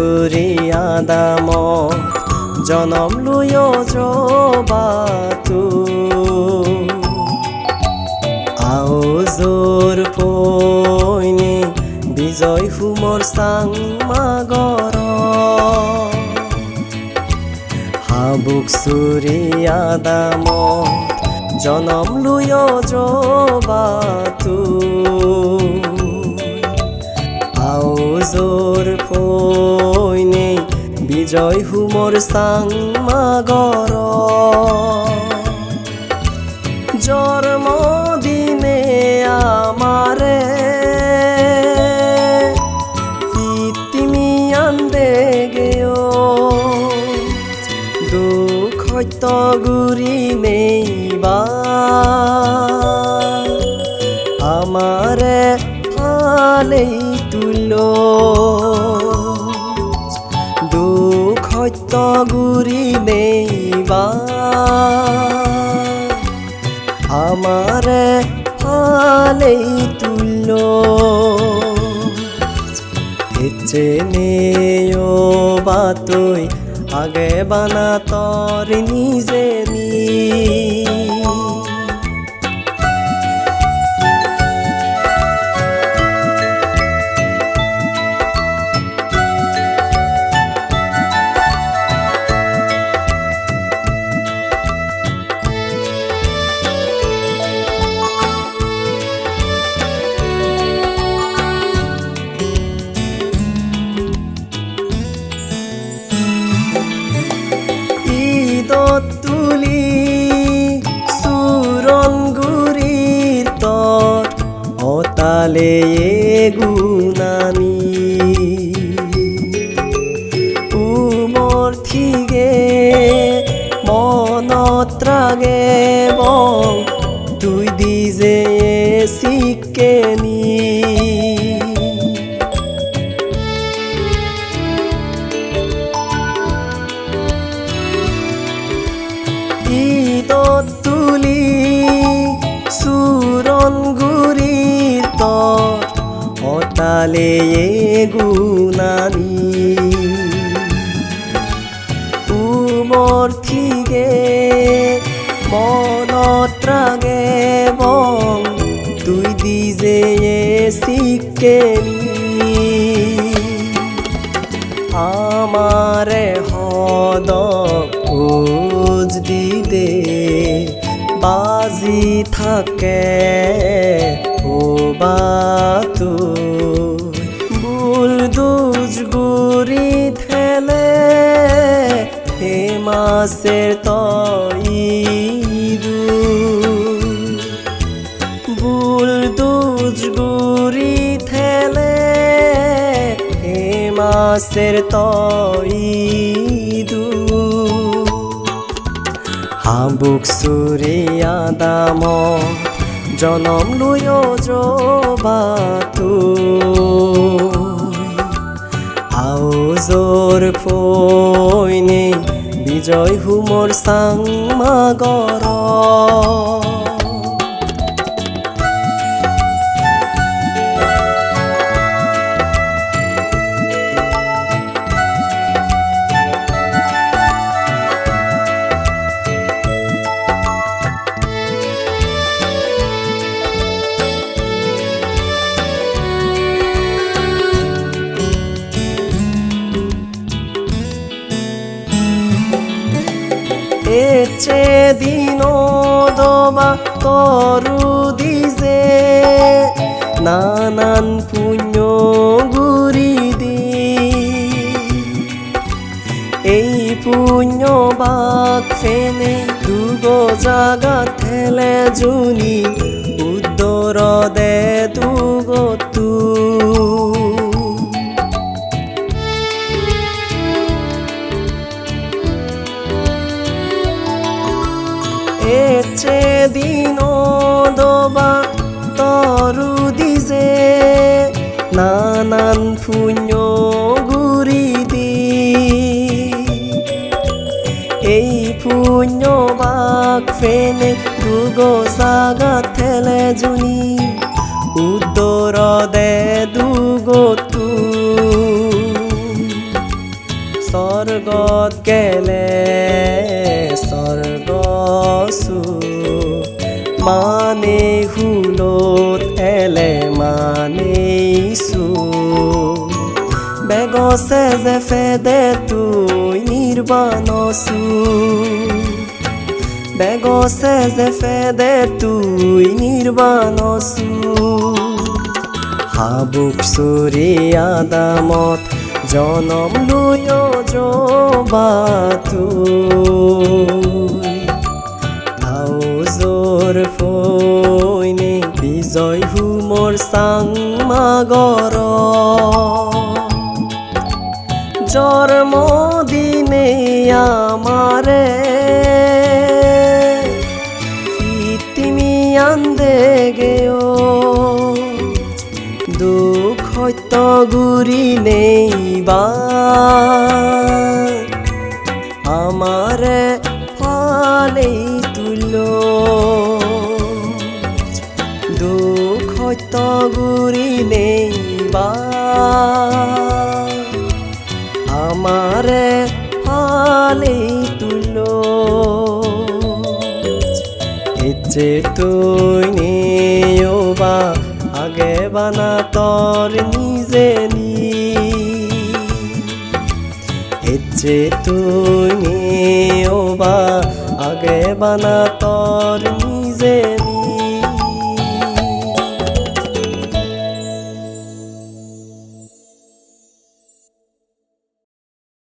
হাবুক চুৰি আদাম। জনম লুয় জবাতো আওজোর পৈনি, বিজয় হুমৰ চাং মাগৰ হাবুক চুৰি আদাম, জনম লুয় জবাতো আওজোর পৈনি বিজয় হুমৰ চাং মাগৰ জন্মদিনে আমারে তুমি আন্দে গেও। দুখ গুৰি নেইবা। আমারে ফালেই তুল। সত্য গুৰি নেইবা আমারে হালেই তুল্য। হেচে নেও বাতই আগে বানা তর নিজে নি। వలే ఏగు তত অতালে গুণানি উমৰ থিগে মনত ৰাগে বং, তুই দি যে চিকেনি আমারে হদ খোঁজ দিতে বাজি থাকে, ও বাতু বুল মাসের তইদু বুল দুজগুরি থেলে হে মাসের তইদু হাবুক চুৰিয়া দাম জনম লুয় জবাতো আওজোর ফৈনি বিজয় হুমৰ চাং মাগৰ এচে দিন দবা তরু দিছে নানান পুণ্য গুরি দি। এই পুণ্য বাক ফেনে দুগো জাগা থেলে জুনি। উদ্দর দে দুগো তু এচে দিন দবা তরু দিছে নানান পুণ্য গুৰি দি এই পুণ্য বাক ফেনে দুগো জাগা থেলে জুনি, উত্তর দে মানে হুলত এলে মানে ইসু। বেগছে যে ফেদে তুই নির্বাণসু বেগছে যে ফেদে তুই নির্বাণসু হাবুক সুরি আদামত, জনম লুয় জবাতু। আউজোর ফৈনে বিজয় হুমোর সাং মাগর জন্মদিনে আমারে ফিতিমি আন্দে গেও। দুখ সত্য গুৰি নেইবা আমারে ফালেই ইচ্ছে তুই নিয়োবা আগে বানা তোর নিজে নি। ইচ্ছে তুই নিয়োবা আগে বানা তোর